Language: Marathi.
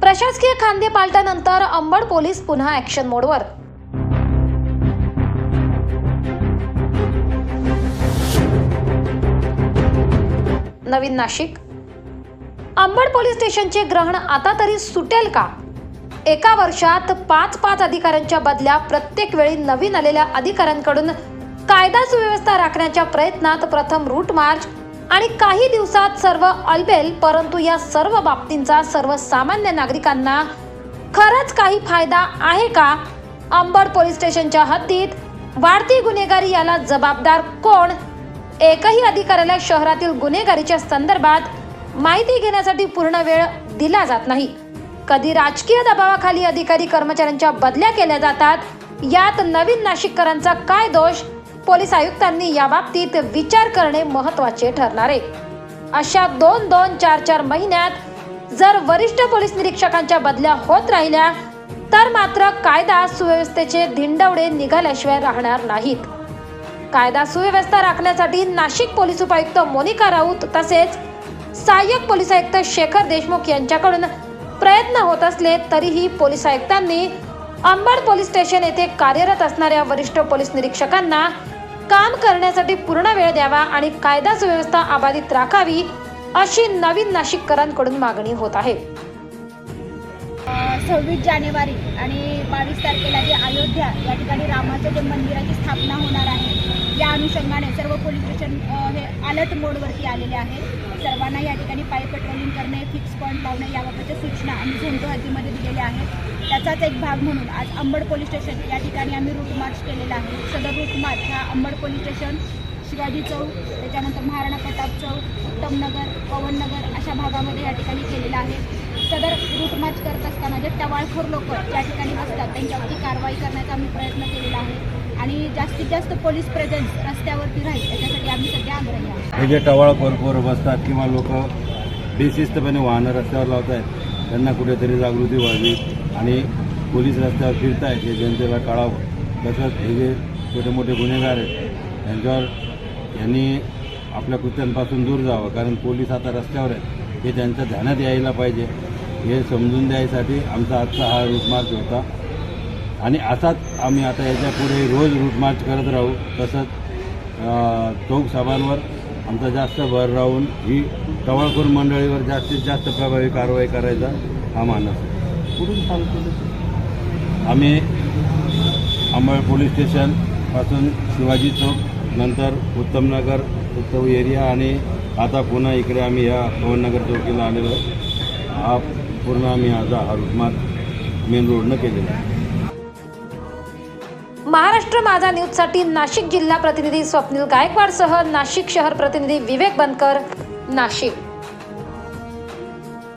प्रशासकीय खांदे पालटानंतर अंबड पोलीस पुन्हा ॲक्शन मोडवर नवीन नाशिक. अंबड पोलीस स्टेशनचे ग्रहण आता तरी सुटेल का? एका वर्षात पाच पाच अधिकाऱ्यांच्या बदल्या प्रत्येक वेळी नवीन आलेल्या अधिकाऱ्यांकडून कायदा सुव्यवस्था राखण्याच्या प्रयत्नात प्रथम रूट मार्च आणि काही दिवसात सर्व अलबेल परंतु या सर्व बाबतींचा सर्वसामान्य नागरिकांना खरंच काही फायदा आहे का? अंबड पोलीस स्टेशनच्या हद्दीत वाढती गुन्हेगारी याला जबाबदार कोण? एकही अधिकाऱ्याला शहरातील गुन्हेगारीच्या संदर्भात माहिती घेण्यासाठी पूर्ण वेळ दिला जात नाही. कधी राजकीय दबावाखाली अधिकारी कर्मचाऱ्यांच्या बदल्या केल्या जातात? यात नवीन नाशिककरांचा काय दोष? पोलीस आयुक्तांनी याबाबतीत विचार करणे महत्त्वाचे ठरणार आहे. अशा दोन दोन चार चार महिन्यात जर वरिष्ठ पोलीस निरीक्षकांच्या बदल्या होत राहिल्या तर मात्र कायदा सुव्यवस्थेचे धिंडवडे निघाल्याशिवाय राहणार नाहीत. कायदा सुव्यवस्था राखण्यासाठी नाशिक पोलीस उपायुक्त मोनिका राऊत तसेच सहाय्यक पोलीस आयुक्त शेखर देशमुख यांच्याकडून प्रयत्न होत असले तरीही पोलीस आयुक्तांनी अंबड पोलीस स्टेशन येथे कार्यरत असणाऱ्या वरिष्ठ पोलीस निरीक्षकांना काम करण्यासाठी पूर्ण वेळ द्यावा आणि कायदा सुव्यवस्था अबाधित राखावी अशी नवीन नाशिककरांकडून मागणी होत आहे. सव्वीस जानेवारी आणि बावीस तारखेला जे अयोध्या या ठिकाणी रामाचं जे मंदिराची स्थापना होणार आहे या अनुषंगाने सर्व पोलीस स्टेशन हे अलर्ट मोडवरती आलेले आहे सर्वांना या ठिकाणी पाय पेट्रोलिंग करणे फिक्स पॉईंट लावणे याबाबतच्या सूचना आम्ही झोनतो हद्दीमध्ये दिलेल्या आहेत. त्याचाच एक भाग म्हणून आज अंबड पोलीस स्टेशन या ठिकाणी आम्ही रूट मार्च केलेला आहे. सदर रूट मार्च हा अंबड पोलीस स्टेशन शिवाजी चौक त्याच्यानंतर महाराणा प्रताप चौक उत्तमनगर पवननगर अशा भागामध्ये या ठिकाणी केलेला आहे. सदर रूट मार्च करत असताना जे टवाळखोर लोक ज्या ठिकाणी बसतात त्यांच्यावरती कारवाई करण्याचा आम्ही प्रयत्न केलेला आहे. आणि जास्तीत जास्त पोलीस प्रेझेन्स रस्त्यावरती राहील त्याच्यासाठी आम्ही सध्या आग्रही आहोत. हे जे टवाळ पोरं बसतात किंवा लोक बेशिस्तपणे वाहनं रस्त्यावर लावत आहेत त्यांना कुठेतरी जागृती व्हावी आणि पोलीस रस्त्यावर फिरत आहेत हे जनतेला कळावं. तसंच हे जे छोटे मोठे गुन्हेगार आहेत यांच्यावर यांनी आपल्या कृत्यांपासून दूर जावं कारण पोलीस आता रस्त्यावर आहेत. हे त्यांच्या ध्यानात यायला पाहिजे. हे समजून द्यायसाठी आमचा आजचा हा रूटमार्च होता. आणि असाच आम्ही आता याच्यापुढे रोज रूट मार्च करत राहू तसंच चौक साहेबांवर आमचा जास्त भर राहून ही टवाळखोर मंडळीवर जास्तीत जास्त प्रभावी कारवाई करायचा हा मानस. कुठून आम्ही अंबळ पोलीस स्टेशनपासून शिवाजी चौक नंतर उत्तमनगर उत्तम एरिया आणि आता पुन्हा इकडे आम्ही ह्या पवननगर चौकीला आलेलो. हा पूर्ण आम्ही आता हा रूट मार्च मेन रोडनं केलेला आहे महाराष्ट्र माझा न्यूजसाठी नाशिक जिल्हा प्रतिनिधी स्वप्नील गायकवाडसह नाशिक शहर प्रतिनिधी विवेक बनकर नाशिक.